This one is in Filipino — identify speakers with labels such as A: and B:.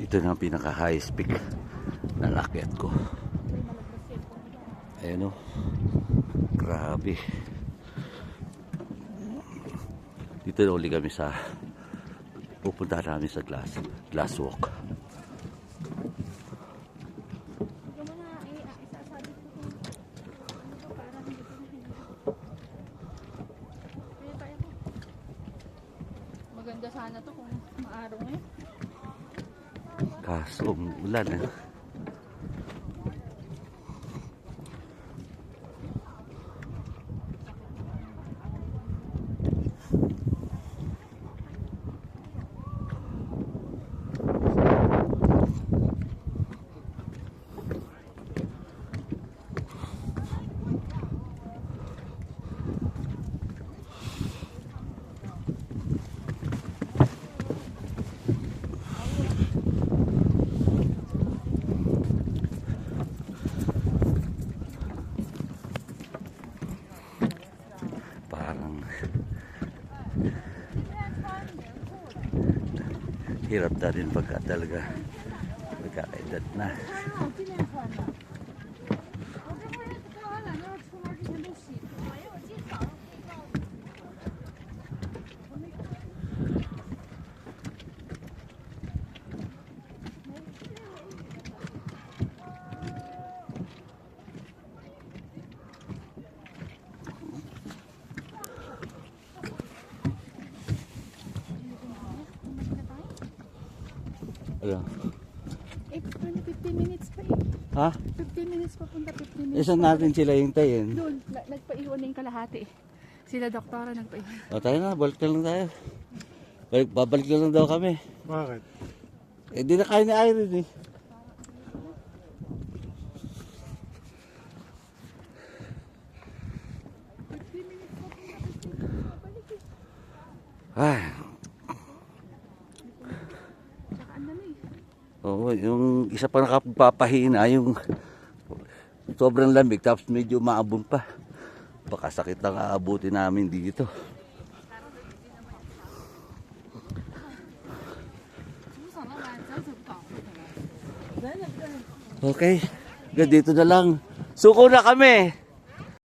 A: Ito na ang pinaka highest peak na nakyat ko. Ayan o. Grabe. Dito na uli kami sa pupunta namin sa glass, glass walk.
B: Eh. Maganda sana to kung maaraw ngayon.
A: 啊，是个木兰呢。Parang hirap na rin pagka talaga nagkakaedad na. Ano?
B: Eh, paano 15 minutes pa eh.
A: Ha?
B: 15 minutes pa punta, 15 minutes.
A: Isan natin sila hintayin?
B: Doon, na- nagpaiwan na yung kalahati eh. Sila doktora nagpaiwan.
A: O tayo na, balik na lang tayo. Balik, babalik na lang daw kami.
C: Bakit?
A: Eh di na kaya ni Irene eh. Ay,
B: Tsaka ano na eh.
A: Oo, yung isa pa nakapapahina, yung sobrang lamig, tapos medyo maabon pa. Baka sakit ang aabuti namin dito. Okay, dito na lang. Suko na kami.